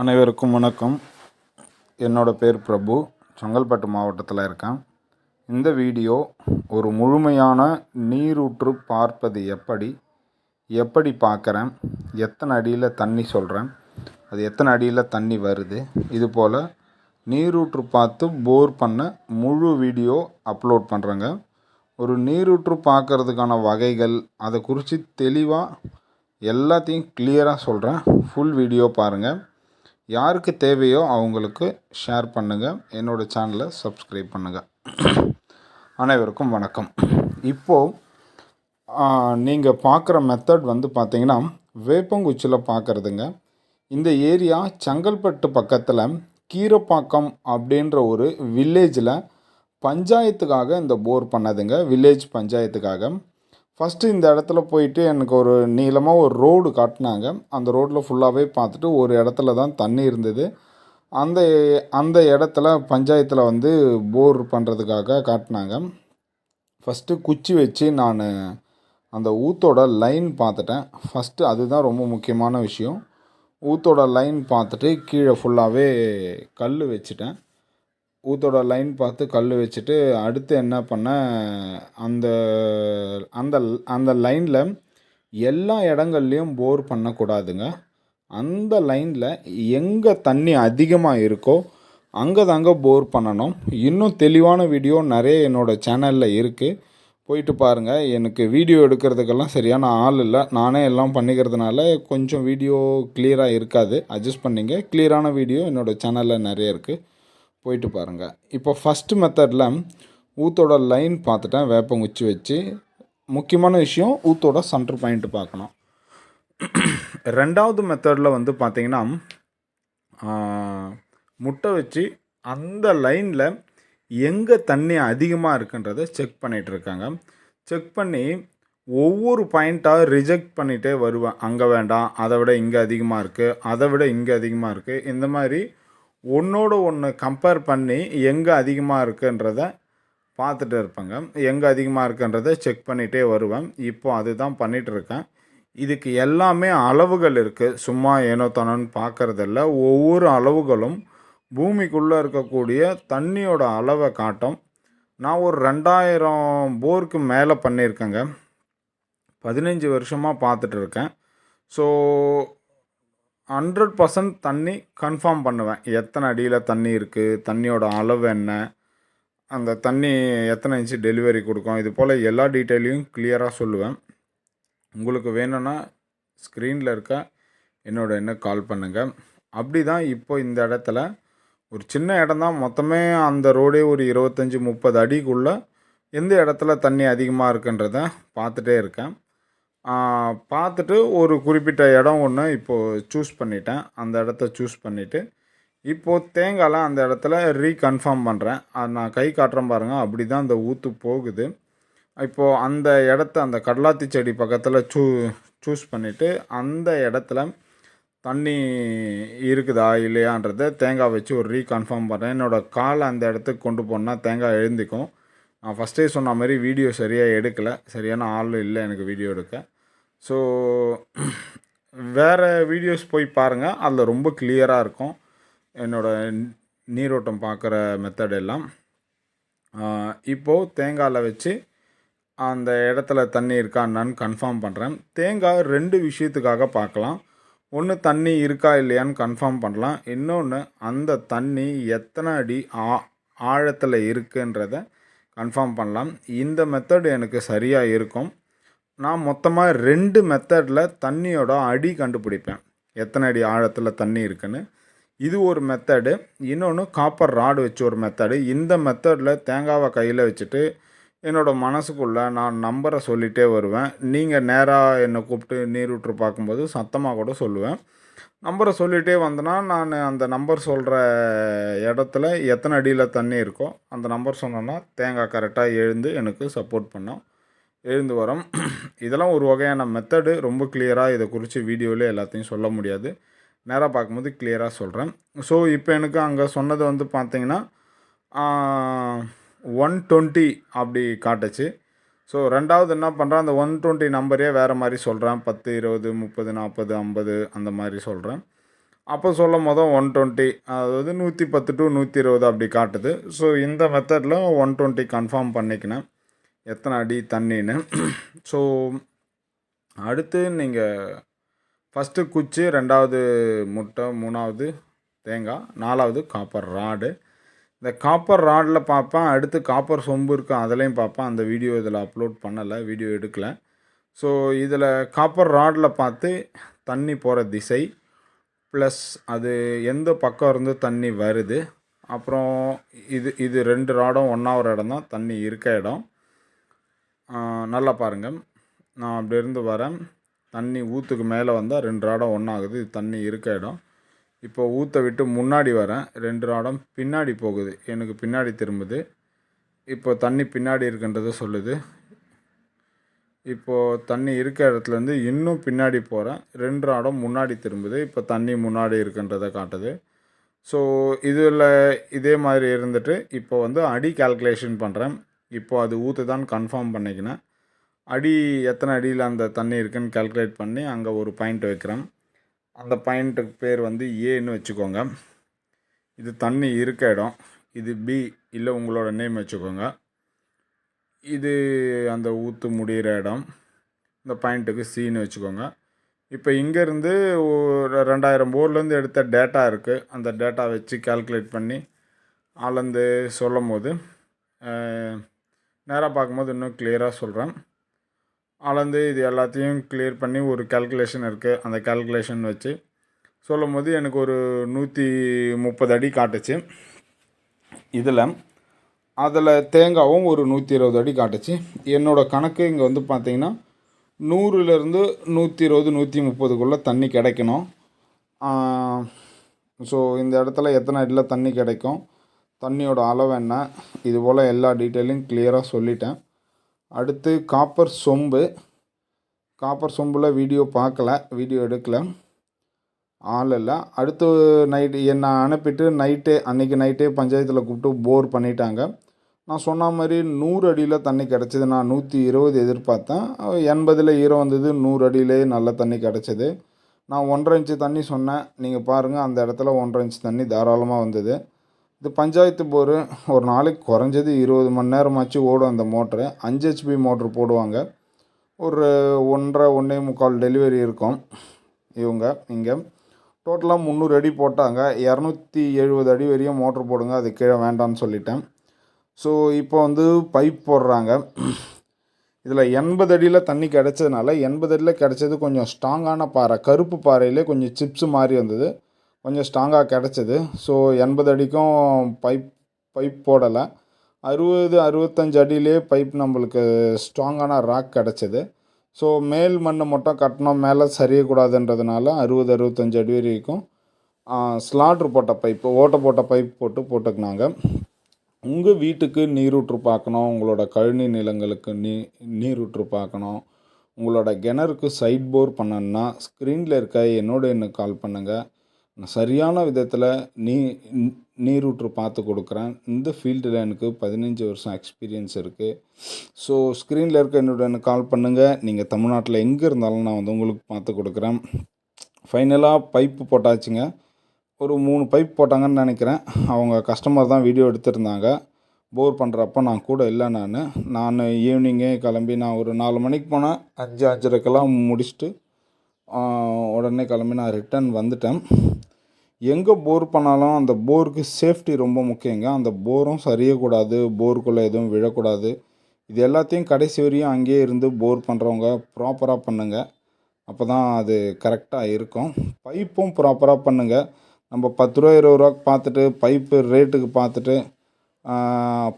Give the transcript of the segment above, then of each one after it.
அனைவருக்கும் வணக்கம். என்னோட பேர் பிரபு. செங்கல்பட்டு மாவட்டத்தில் இருக்கேன். இந்த வீடியோ ஒரு முழுமையான நீரூற்று பார்ப்பது எப்படி எப்படி பார்க்குறேன் எத்தனை அடியில் தண்ணி சொல்கிறேன் அது எத்தனை அடியில் தண்ணி வருது இது போல் நீரூற்று பார்த்து போர் பண்ண முழு வீடியோ அப்லோட் பண்ணுறேங்க ஒரு நீரூற்று பார்க்கறதுக்கான வகைகள் அதை குறித்து தெளிவாக எல்லாத்தையும் கிளியராக சொல்கிறேன் ஃபுல் வீடியோ பாருங்கள் யாருக்கு தேவையோ அவங்களுக்கு ஷேர் பண்ணுங்கள் என்னோடய சேனலை சப்ஸ்கிரைப் பண்ணுங்கள் அனைவருக்கும் வணக்கம். இப்போது நீங்கள் பார்க்குற மெத்தட் வந்து பார்த்தீங்கன்னா வேப்பங்குச்சியில் பார்க்குறதுங்க. இந்த ஏரியா செங்கல்பட்டு பக்கத்தில் கீரப்பாக்கம் அப்படின்ற ஒரு வில்லேஜில் பஞ்சாயத்துக்காக இந்த போர் பண்ணதுங்க. வில்லேஜ் பஞ்சாயத்துக்காக. ஃபஸ்ட்டு இந்த இடத்துல போயிட்டு எனக்கு ஒரு நீளமாக ஒரு ரோடு காட்டினாங்க. அந்த ரோட்டில் ஃபுல்லாகவே பார்த்துட்டு ஒரு இடத்துல தான் தண்ணி இருந்தது. அந்த அந்த இடத்துல பஞ்சாயத்தில் வந்து போர் பண்ணுறதுக்காக காட்டினாங்க. ஃபஸ்ட்டு குச்சி வச்சு நான் அந்த ஊத்தோட லைன் பார்த்துட்டேன். ஃபஸ்ட்டு அதுதான் ரொம்ப முக்கியமான விஷயம். ஊத்தோட லைன் பார்த்துட்டு கீழே ஃபுல்லாகவே கல் வச்சுட்டேன். ஊத்தோட லைன் பார்த்து கல் வச்சுட்டு அடுத்து என்ன பண்ணேன்? அந்த அந்த அந்த லைனில் எல்லா இடங்கள்லையும் போர் பண்ணக்கூடாதுங்க. அந்த லைனில் எங்கே தண்ணி அதிகமாக இருக்கோ அங்கே தாங்க போர் பண்ணணும். இன்னும் தெளிவான வீடியோ நிறைய என்னோடய சேனலில் இருக்குது போயிட்டு பாருங்கள் எனக்கு வீடியோ எடுக்கிறதுக்கெல்லாம் சரியான ஆள் இல்லை. நானே எல்லாம் பண்ணிக்கிறதுனால கொஞ்சம் வீடியோ கிளியராக இருக்காது. அட்ஜஸ்ட் பண்ணிங்க. கிளியரான வீடியோ என்னோடய சேனலில் நிறைய இருக்குது போயிட்டு பாருங்கள் இப்போ ஃபஸ்ட்டு மெத்தடில் ஊத்தோட லைன் பார்த்துட்டேன். வேப்பங்குச்சி வச்சு. முக்கியமான விஷயம் ஊத்தோட சென்டர் பாயிண்ட் பார்க்கணும். ரெண்டாவது மெத்தடில் வந்து பார்த்தீங்கன்னா முட்டை வச்சு அந்த லைனில் எங்கே தண்ணி அதிகமாக இருக்குன்றத செக் பண்ணிகிட்டு இருக்காங்க. செக் பண்ணி ஒவ்வொரு பாயிண்ட்டாக ரிஜெக்ட் பண்ணிகிட்டே வருவேன். அங்கே வேண்டாம் அதை விட இங்கே அதிகமாக இருக்குது அதை விட இங்கே அதிகமாக இருக்குது இந்த மாதிரி ஒன்றோட ஒன்று கம்பேர் பண்ணி எங்கே அதிகமாக இருக்குன்றத பார்த்துட்டு இருப்பேங்க. எங்கே அதிகமாக இருக்குன்றதை செக் பண்ணிகிட்டே வருவேன். இப்போ அதுதான் பண்ணிகிட்ருக்கேன் இதுக்கு எல்லாமே அளவுகள் இருக்குது சும்மா ஏனோ தானோன்னு பார்க்குறதில்ல. ஒவ்வொரு அளவுகளும் பூமிக்குள்ளே இருக்கக்கூடிய தண்ணியோட அளவை காட்டும். நான் ஒரு ரெண்டாயிரம் போருக்கு மேலே பண்ணியிருக்கேங்க. பதினஞ்சு வருஷமாக பார்த்துட்டு இருக்கேன் ஸோ ஹண்ட்ரட் பர்சன்ட் தண்ணி கன்ஃபார்ம் பண்ணுவேன். எத்தனை அடியில் தண்ணி இருக்குது தண்ணியோட அளவு என்ன? அந்த தண்ணி எத்தனை இன்ச்சு டெலிவரி கொடுக்கும்? இது போல் எல்லா டீட்டெயிலையும் கிளியராக சொல்லுவேன். உங்களுக்கு வேணும்னா ஸ்க்ரீனில் இருக்க என்னோட என்ன கால் பண்ணுங்கள் அப்படி தான் இப்போ இந்த இடத்துல ஒரு சின்ன இடம் தான். மொத்தமே அந்த ரோடே ஒரு இருபத்தஞ்சி முப்பது அடிக்குள்ளே எந்த இடத்துல தண்ணி அதிகமாக இருக்குன்றத பார்த்துட்டே இருக்கேன். பார்த்துட்டு ஒரு குறிப்பிட்ட இடம் ஒன்று இப்போது சூஸ் பண்ணிட்டேன். அந்த இடத்த சூஸ் பண்ணிவிட்டு இப்போது தேங்காய்லாம் அந்த இடத்துல ரீகன்ஃபார்ம் பண்ணுறேன் அது நான் கை காட்டுறேன் பாருங்கள் அப்படி தான் அந்த ஊற்று போகுது. இப்போது அந்த இடத்த அந்த கடலாத்தி செடி பக்கத்தில் சூ சூஸ் பண்ணிவிட்டு அந்த இடத்துல தண்ணி இருக்குதா இல்லையான்றதை தேங்காய் வச்சு ஒரு ரீகன்ஃபார்ம் பண்ணுறேன் என்னோடய காலை அந்த இடத்துக்கு கொண்டு போனால் தேங்காய் எழுந்திக்கும். நான் ஃபஸ்ட்டே சொன்ன மாதிரி வீடியோ சரியாக எடுக்கலை. சரியான ஆள் இல்லை எனக்கு வீடியோ எடுக்க. ஸோ வேறு வீடியோஸ் போய் பாருங்கள் அதில் ரொம்ப கிளியராக இருக்கும். என்னோடய நீரோட்டம் பார்க்குற மெத்தட் எல்லாம் இப்போது தேங்காயில் வச்சு அந்த இடத்துல தண்ணி இருக்கா என்னன்னு கன்ஃபார்ம் பண்ணுறேன் தேங்காய் ரெண்டு விஷயத்துக்காக பார்க்கலாம். ஒன்று தண்ணி இருக்கா இல்லையான்னு கன்ஃபார்ம் பண்ணலாம். இன்னொன்று அந்த தண்ணி எத்தனை அடி ஆ ஆழத்தில் இருக்குன்றத கன்ஃபார்ம் பண்ணலாம். இந்த மெத்தடு எனக்கு சரியாக இருக்கும். நான் மொத்தமாக ரெண்டு மெத்தடில் தண்ணியோட அடி கண்டுபிடிப்பேன். எத்தனை அடி ஆழத்தில் தண்ணி இருக்குன்னு. இது ஒரு மெத்தடு இன்னொன்று காப்பர் ராடு வச்சு ஒரு மெத்தடு இந்த மெத்தடில் தேங்காவை கையில் வச்சுட்டு என்னோடய மனசுக்குள்ளே நான் நம்பரை சொல்லிகிட்டே வருவேன். நீங்கள் நேராக என்னை கூப்பிட்டு நீர் விட்டு பார்க்கும்போது சத்தமாக கூட சொல்லுவேன். நம்பரை சொல்லிகிட்டே வந்தேன்னா நான் அந்த நம்பர் சொல்கிற இடத்துல எத்தனை அடியில் தண்ணி இருக்கோ அந்த நம்பர் சொன்னோன்னா தேங்காய் கரெக்டாக எழுந்து எனக்கு சப்போர்ட் பண்ணோம். எழுந்து வரோம். இதெல்லாம் ஒரு வகையான மெத்தடு ரொம்ப கிளியராக இதை குறித்து வீடியோவிலே எல்லாத்தையும் சொல்ல முடியாது. நேராக பார்க்கும்போது கிளியராக சொல்கிறேன் ஸோ இப்போ எனக்கு அங்கே சொன்னது வந்து பார்த்தீங்கன்னா ஒன் டுவெண்ட்டி அப்படி காட்டுச்சு. ஸோ ரெண்டாவது என்ன பண்ணுறேன் அந்த ஒன் டுவெண்ட்டி நம்பரே வேறு மாதிரி சொல்கிறேன் பத்து இருபது முப்பது நாற்பது ஐம்பது அந்த மாதிரி சொல்கிறேன் அப்போ சொல்லும் போதும் ஒன் டுவெண்ட்டி அதாவது நூற்றி பத்து டு நூற்றி இருபது அப்படி காட்டுது. ஸோ இந்த மெத்தடில் ஒன் டுவெண்ட்டி கன்ஃபார்ம் பண்ணிக்கினேன். எத்தனை அடி தண்ணின்னு. ஸோ அடுத்து நீங்கள் ஃபஸ்ட்டு குச்சி ரெண்டாவது முட்டை மூணாவது தேங்காய் நாலாவது காப்பர் ராடு. இந்த காப்பர் ராடில் பார்ப்பேன். அடுத்து காப்பர் சொம்பு இருக்கும் அதுலேயும் பார்ப்பேன். அந்த வீடியோ இதில் அப்லோட் பண்ணலை வீடியோ எடுக்கலை. ஸோ இதில் காப்பர் ராடில் பார்த்து தண்ணி போகிற திசை ப்ளஸ் அது எந்த பக்கம் இருந்து தண்ணி வருது. அப்புறம் இது இது ரெண்டு ராடும் ஒன்றாவது இடம் தான் தண்ணி இருக்க இடம். நல்லா பாருங்கள் நான் அப்படி இருந்து வரேன். தண்ணி ஊற்றுக்கு மேலே வந்தால் ரெண்டு ராடம் ஒன்றாகுது தண்ணி இருக்க இடம். இப்போ ஊற்ற விட்டு முன்னாடி வரேன் ரெண்டு ராடம் பின்னாடி போகுது எனக்கு பின்னாடி திரும்புது. இப்போ தண்ணி பின்னாடி இருக்குன்றதை சொல்லுது. இப்போது தண்ணி இருக்க இடத்துலேருந்து இன்னும் பின்னாடி போகிறேன் ரெண்டு ராடம் முன்னாடி திரும்புது இப்போ தண்ணி முன்னாடி இருக்குன்றதை காட்டுது. ஸோ இதில் இதே மாதிரி இருந்துட்டு இப்போ வந்து அடி கால்குலேஷன் பண்ணுறேன் இப்போ அது ஊற்று தான் கன்ஃபார்ம் பண்ணிக்கினேன். அடி எத்தனை அடியில் அந்த தண்ணி இருக்குன்னு கால்குலேட் பண்ணி அங்கே ஒரு பாயிண்ட் வைக்கிறேன் அந்த பாயிண்ட்டுக்கு பேர் வந்து ஏன்னு வச்சுக்கோங்க. இது தண்ணி இருக்க இடம். இது பி இல்லை உங்களோட நேம் வச்சுக்கோங்க. இது அந்த ஊற்று முடிகிற இடம். இந்த பாயிண்ட்டுக்கு சின்னு வச்சுக்கோங்க. இப்போ இங்கேருந்து ஒரு ரெண்டாயிரம் போர்லேருந்து எடுத்த டேட்டா இருக்குது அந்த டேட்டா வச்சு கால்குலேட் பண்ணி அளந்து சொல்லும் போது நேராக பார்க்கும்போது இன்னும் கிளியராக சொல்கிறேன் அளந்து இது எல்லாத்தையும் கிளியர் பண்ணி ஒரு கால்குலேஷன் இருக்குது அந்த கால்குலேஷன் வச்சு சொல்லும் போது எனக்கு ஒரு நூற்றி முப்பது அடி காட்டுச்சு. இதில் அதில் தேங்காவும் ஒரு நூற்றி இருபது அடி காட்டுச்சு. என்னோடய கணக்கு இங்கே வந்து பார்த்திங்கன்னா நூறுலேருந்து நூற்றி இருபது நூற்றி முப்பதுக்குள்ளே தண்ணி கிடைக்கணும். ஸோ இந்த இடத்துல எத்தனை அடியில் தண்ணி கிடைக்கும்? தண்ணியோட அளவு என்ன? இது போல் எல்லா டீட்டெயிலையும் கிளியராக சொல்லிட்டேன். அடுத்து காப்பர் சொம்பு. காப்பர் சொம்பில் வீடியோ பார்க்கல வீடியோ எடுக்கலை. ஆள் இல்லை. அடுத்து நைட்டு என்னை அனுப்பிட்டு நைட்டே அன்றைக்கி நைட்டே பஞ்சாயத்தில் கூப்பிட்டு போர் பண்ணிட்டாங்க. நான் சொன்ன மாதிரி நூறு அடியில் தண்ணி கிடச்சிது. நான் நூற்றி இருபது எதிர்பார்த்தேன். எண்பதில் ஈரம் வந்தது நூறு அடியிலே நல்ல தண்ணி கிடச்சிது. நான் ஒன்றரை இன்ச்சு தண்ணி சொன்னேன். நீங்கள் பாருங்கள் அந்த இடத்துல ஒன்றரை இன்ச்சு தண்ணி தாராளமாக வந்தது. இது பஞ்சாயத்து போர். ஒரு நாளைக்கு குறைஞ்சது இருபது மணி நேரமாச்சு ஓடும் அந்த மோட்ரு அஞ்சு ஹெச்பி மோட்ரு போடுவாங்க. ஒரு ஒன்றரை ஒன்றே முக்கால் டெலிவரி இருக்கும். இவங்க இங்கே. டோட்டலாக முந்நூறு அடி போட்டாங்க. இரநூத்தி எழுபது அடி வரையும் மோட்ரு போடுங்க. அது கீழே வேண்டான்னு சொல்லிட்டேன். ஸோ இப்போ வந்து பைப் போடுறாங்க. இதில் எண்பது அடியில் தண்ணி கிடச்சதுனால எண்பது அடியில் கிடச்சது கொஞ்சம் ஸ்ட்ராங்கான பாறை. கருப்பு பாறையிலே கொஞ்சம் சிப்ஸு மாதிரி வந்தது. கொஞ்சம் ஸ்ட்ராங்காக கிடச்சிது. ஸோ எண்பது அடிக்கும் பைப் பைப் போடலை. அறுபது அறுபத்தஞ்சு அடியிலே பைப் நம்மளுக்கு ஸ்ட்ராங்கான ராக் கிடச்சிது. ஸோ மேல் மண் மட்டும் கட்டணும் மேலே சரியக்கூடாதுன்றதுனால அறுபது அறுபத்தஞ்சு அடி வரைக்கும் ஸ்லாட்ரு போட்ட பைப்பு ஓட்டை போட்ட பைப் போட்டு போட்டுக்கினாங்க. உங்கள் வீட்டுக்கு நீரூற்று பார்க்கணும். உங்களோட கழனி நிலங்களுக்கு நீ நீரூற்று பார்க்கணும். உங்களோட கிணறுக்கு சைட் போர் பண்ணணுன்னா ஸ்க்ரீனில் இருக்க என்னோட எண்ணுக்கு கால் பண்ணுங்கள் சரியான விதத்தில் நீ நீரூற்று பார்த்து கொடுக்குறேன். இந்த ஃபீல்டில் எனக்கு பதினஞ்சு வருஷம் எக்ஸ்பீரியன்ஸ் இருக்குது ஸோ ஸ்க்ரீனில் இருக்க என்னோட எனக்கு கால் பண்ணுங்கள் நீங்கள் தமிழ்நாட்டில் எங்கே இருந்தாலும் நான் வந்து உங்களுக்கு பார்த்து கொடுக்குறேன். ஃபைனலாக பைப்பு போட்டாச்சுங்க. ஒரு மூணு பைப் போட்டாங்கன்னு நினைக்கிறேன். அவங்க கஸ்டமர் தான் வீடியோ எடுத்திருந்தாங்க. போர் பண்ணுறப்ப நான் கூட இல்லை நான். நான் ஈவினிங்கே கிளம்பி நான் ஒரு நாலு மணிக்கு போனேன் அஞ்சு அஞ்சரைக்கெல்லாம் முடிச்சுட்டு உடனே கிளம்பி நான் ரிட்டன் வந்துட்டேன். எங்கே போர் பண்ணாலும் அந்த போருக்கு சேஃப்டி ரொம்ப முக்கியங்க. அந்த போரும் சரியக்கூடாது போருக்குள்ளே எதுவும் விழக்கூடாது. இது எல்லாத்தையும் கடைசி வரையும் அங்கேயே இருந்து போர் பண்ணுறவங்க ப்ராப்பராக பண்ணுங்கள் அப்போ தான் அது கரெக்டாக இருக்கும். பைப்பும் ப்ராப்பராக பண்ணுங்கள் நம்ம பத்து ரூபா இருபது ரூபா பார்த்துட்டு பைப்பு ரேட்டுக்கு பார்த்துட்டு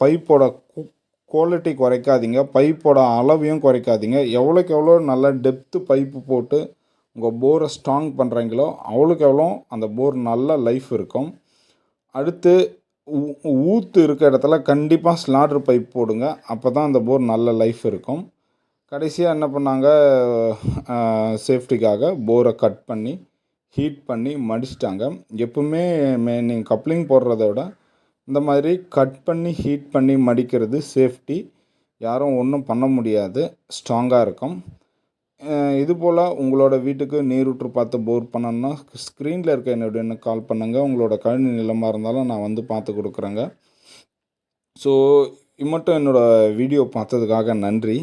பைப்போட குவாலிட்டி குறைக்காதீங்க. பைப்போட அளவையும் குறைக்காதீங்க. எவ்வளோக்கு எவ்வளோ நல்ல டெப்த்து பைப்பு போட்டு உங்கள் போரை ஸ்ட்ராங் பண்ணுறீங்களோ அவ்வளோக்கு எவ்வளோ அந்த போர் நல்ல லைஃப் இருக்கும். அடுத்து ஊற்று இருக்க இடத்துல கண்டிப்பாக ஸ்லாட்ரு பைப் போடுங்க. அப்போ தான் அந்த போர் நல்ல லைஃப் இருக்கும். கடைசியாக என்ன பண்ணாங்க? சேஃப்டிக்காக போரை கட் பண்ணி ஹீட் பண்ணி மடிச்சிட்டாங்க. எப்பவுமே மே நீங்கள் கப்ளிங் போடுறத விட இந்த மாதிரி கட் பண்ணி ஹீட் பண்ணி மடிக்கிறது சேஃப்டி யாரும் ஒன்றும் பண்ண முடியாது. ஸ்ட்ராங்காக இருக்கும். இதுபோல் உங்களோட வீட்டுக்கு நீரூற்று பார்த்து போர் பண்ணணும்னா ஸ்க்ரீனில் இருக்க என்னுடைய எண்ணுக்கு கால் பண்ணுங்கள் உங்களோட கழனி நிலமாக இருந்தாலும் நான் வந்து பார்த்து கொடுக்குறேங்க. ஸோ இம்மட்டும் என்னோடய வீடியோ பார்த்ததுக்காக நன்றி.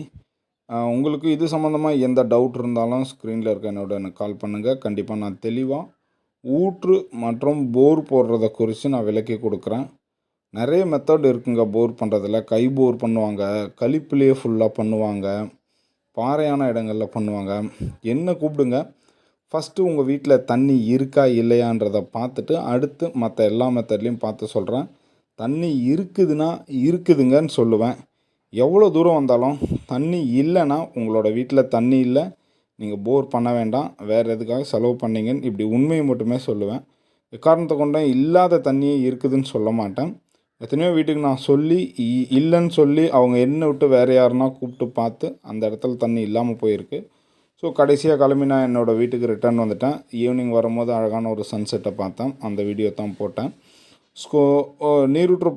உங்களுக்கு இது சம்மந்தமாக எந்த டவுட் இருந்தாலும் ஸ்க்ரீனில் இருக்க என்னோட எனக்கு கால் பண்ணுங்கள் கண்டிப்பாக நான் தெளிவாக ஊற்று மற்றும் போர் போடுறத குறித்து நான் விளக்கி கொடுக்குறேன். நிறைய மெத்தட் இருக்குங்க போர் பண்ணுறதுல கை போர் பண்ணுவாங்க. கழிப்புலேயே ஃபுல்லாக பண்ணுவாங்க. பாறையான இடங்களில் பண்ணுவாங்க. என்ன கூப்பிடுங்க? ஃபஸ்ட்டு உங்கள் வீட்டில் தண்ணி இருக்கா இல்லையான்றதை பார்த்துட்டு அடுத்து மற்ற எல்லா மெத்தட்லேயும் பார்த்து சொல்கிறேன் தண்ணி இருக்குதுன்னா இருக்குதுங்கன்னு சொல்லுவேன். எவ்வளோ தூரம் வந்தாலும் தண்ணி இல்லைன்னா உங்களோட வீட்டில் தண்ணி இல்லை. நீங்கள் போர் பண்ண வேண்டாம். வேறு எதுக்காக செலவு பண்ணீங்கன்னு இப்படி உண்மையை மட்டுமே சொல்லுவேன். எக்காரணத்தை கொண்ட இல்லாத தண்ணியே இருக்குதுன்னு சொல்ல மாட்டேன். எத்தனையோ வீட்டுக்கு நான் சொல்லி இ- இல்லைன்னு சொல்லி அவங்க என்னை விட்டு வேறு யாருன்னா கூப்பிட்டு பார்த்து அந்த இடத்துல தண்ணி இல்லாமல் போயிருக்கு. ஸோ கடைசியாக கிளம்பி நான் என்னோடய வீட்டுக்கு ரிட்டர்ன் வந்துட்டேன். ஈவினிங் வரும்போது அழகான ஒரு சன்செட்டை பார்த்தேன். அந்த வீடியோ தான் போட்டேன். ஸ்கோ நீரூற்று